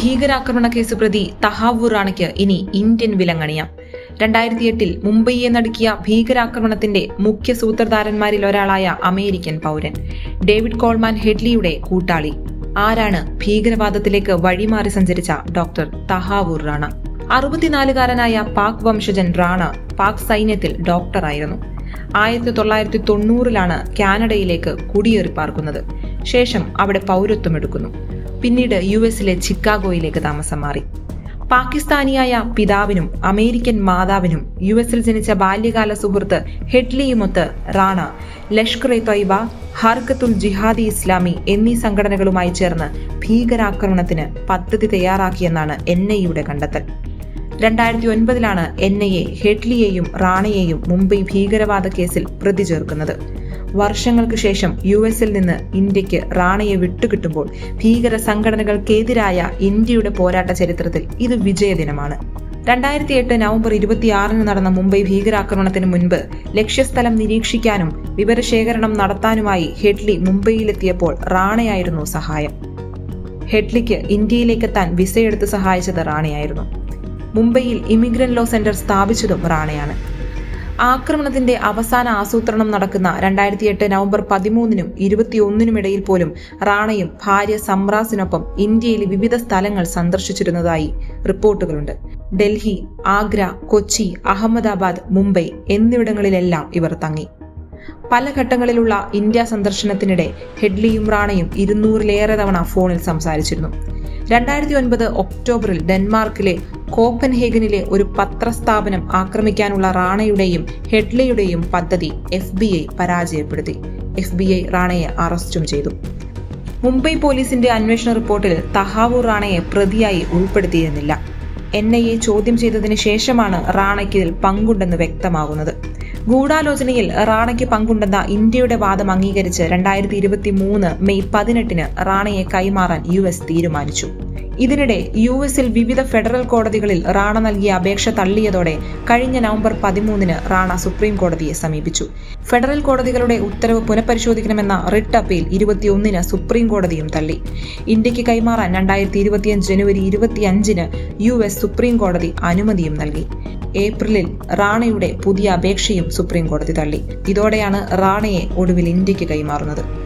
ഭീകരാക്രമണ കേസ് പ്രതി തഹാവൂർ റാണയ്ക്ക് ഇനി ഇന്ത്യൻ വിലങ്ങണിയാം. രണ്ടായിരത്തി എട്ടിൽ മുംബൈയെ നടുക്കിയ ഭീകരാക്രമണത്തിന്റെ മുഖ്യ സൂത്രധാരന്മാരിൽ ഒരാളായ അമേരിക്കൻ പൗരൻ. ഡേവിഡ് കോൾമാൻ ഹെഡ്ലിയുടെ കൂട്ടാളി. ആരാണ് ഭീകരവാദത്തിലേക്ക് വഴിമാറി സഞ്ചരിച്ച ഡോക്ടർ തഹാവൂർ റാണ? അറുപത്തിനാലുകാരനായ പാക് വംശജൻ റാണ പാക് സൈന്യത്തിൽ ഡോക്ടറായിരുന്നു. ആയിരത്തി തൊള്ളായിരത്തി തൊണ്ണൂറിലാണ് കാനഡയിലേക്ക് കുടിയേറി പാർക്കുന്നത്. ശേഷം അവിടെ പൗരത്വം എടുക്കുന്നു പിന്നീട് യു എസിലെ ചിക്കാഗോയിലേക്ക് താമസം മാറി. പാകിസ്ഥാനിയായ പിതാവിനും അമേരിക്കൻ മാതാവിനും യു എസിൽ ജനിച്ച ബാല്യകാല സുഹൃത്ത് ഹെഡ്ലിയുമൊത്ത് റാണ ലഷ്കർ എ തൊയ്ബ ഹർക്കത്തുൽ ജിഹാദി ഇസ്ലാമി എന്നീ സംഘടനകളുമായി ചേർന്ന് ഭീകരാക്രമണത്തിന് പദ്ധതി തയ്യാറാക്കിയെന്നാണ് എൻ ഐയുടെ കണ്ടെത്തൽ. രണ്ടായിരത്തി ഒൻപതിലാണ് എൻ ഐ എ ഹെഡ്ലിയെയും റാണയെയും മുംബൈ ഭീകരവാദ കേസിൽ പ്രതി ചേർക്കുന്നത്. വർഷങ്ങൾക്ക് ശേഷം യു എസിൽ നിന്ന് ഇന്ത്യയ്ക്ക് റാണയെ വിട്ടുകിട്ടുമ്പോൾ ഭീകര സംഘടനകൾക്കെതിരായ ഇന്ത്യയുടെ പോരാട്ട ചരിത്രത്തിൽ ഇത് വിജയദിനമാണ്. രണ്ടായിരത്തി എട്ട് നവംബർ ഇരുപത്തിയാറിന് നടന്ന മുംബൈ ഭീകരാക്രമണത്തിന് മുൻപ് ലക്ഷ്യസ്ഥലം നിരീക്ഷിക്കാനും വിവരശേഖരണം നടത്താനുമായി ഹെഡ്ലി മുംബൈയിലെത്തിയപ്പോൾ റാണയായിരുന്നു സഹായം. ഹെഡ്ലിക്ക് ഇന്ത്യയിലേക്കെത്താൻ വിസയെടുത്ത് സഹായിച്ചത് റാണയായിരുന്നു. മുംബൈയിൽ ഇമിഗ്രന്റ് ലോ സെന്റർ സ്ഥാപിച്ചതും റാണയാണ്. ആക്രമണത്തിന്റെ അവസാന ആസൂത്രണം നടക്കുന്ന രണ്ടായിരത്തി എട്ട് നവംബർ പതിമൂന്നിനും ഇരുപത്തിയൊന്നിനും ഇടയിൽ പോലും റാണയും ഭാര്യ സംറാസിനൊപ്പം ഇന്ത്യയിലെ വിവിധ സ്ഥലങ്ങൾ സന്ദർശിച്ചിരുന്നതായി റിപ്പോർട്ടുകളുണ്ട്. ഡൽഹി ആഗ്ര കൊച്ചി അഹമ്മദാബാദ് മുംബൈ എന്നിവിടങ്ങളിലെല്ലാം ഇവർ തങ്ങി. പല ഘട്ടങ്ങളിലുള്ള ഇന്ത്യ സന്ദർശനത്തിനിടെ ഹെഡ്ലിയും റാണയും ഇരുന്നൂറിലേറെ തവണ ഫോണിൽ സംസാരിച്ചിരുന്നു. രണ്ടായിരത്തി ഒൻപത് ഒക്ടോബറിൽ ഡെൻമാർക്കിലെ കോപ്പൻഹേഗനിലെ ഒരു പത്രസ്ഥാപനം ആക്രമിക്കാനുള്ള റാണയുടെയും ഹെഡ്ലിയുടെയും പദ്ധതി എഫ് ബി ഐ പരാജയപ്പെടുത്തി. എഫ് ബി ഐ റാണയെ അറസ്റ്റും ചെയ്തു. മുംബൈ പോലീസിന്റെ അന്വേഷണ റിപ്പോർട്ടിൽ തഹാവൂർ റാണയെ പ്രതിയായി ഉൾപ്പെടുത്തിയിരുന്നില്ല. എൻ ഐ എ ചോദ്യം ചെയ്തതിനു ശേഷമാണ് റാണയ്ക്ക് ഇതിൽ പങ്കുണ്ടെന്ന് വ്യക്തമാകുന്നത്. ഗൂഢാലോചനയിൽ റാണയ്ക്ക് പങ്കുണ്ടെന്ന ഇന്ത്യയുടെ വാദം അംഗീകരിച്ച് രണ്ടായിരത്തി ഇരുപത്തി മൂന്ന് മെയ് പതിനെട്ടിന് റാണയെ കൈമാറാൻ യു എസ് തീരുമാനിച്ചു. ഇതിനിടെ യു എസിൽ വിവിധ ഫെഡറൽ കോടതികളിൽ റാണ നൽകിയ അപേക്ഷ തള്ളിയതോടെ കഴിഞ്ഞ നവംബർ പതിമൂന്നിന് റാണ സുപ്രീം കോടതിയെ സമീപിച്ചു. ഫെഡറൽ കോടതികളുടെ ഉത്തരവ് പുനഃപരിശോധിക്കണമെന്ന റിട്ട് അപ്പീൽ ഇരുപത്തിയൊന്നിന് സുപ്രീം കോടതിയും തള്ളി. ഇന്ത്യയ്ക്ക് കൈമാറാൻ രണ്ടായിരത്തി ഇരുപത്തിയഞ്ച് ജനുവരി ഇരുപത്തിയഞ്ചിന് യു എസ് സുപ്രീം കോടതി അനുമതിയും നൽകി. ഏപ്രിലിൽ റാണയുടെ പുതിയ അപേക്ഷയും സുപ്രീം കോടതി തള്ളി. ഇതോടെയാണ് റാണയെ ഒടുവിൽ ഇന്ത്യയ്ക്ക് കൈമാറുന്നത്.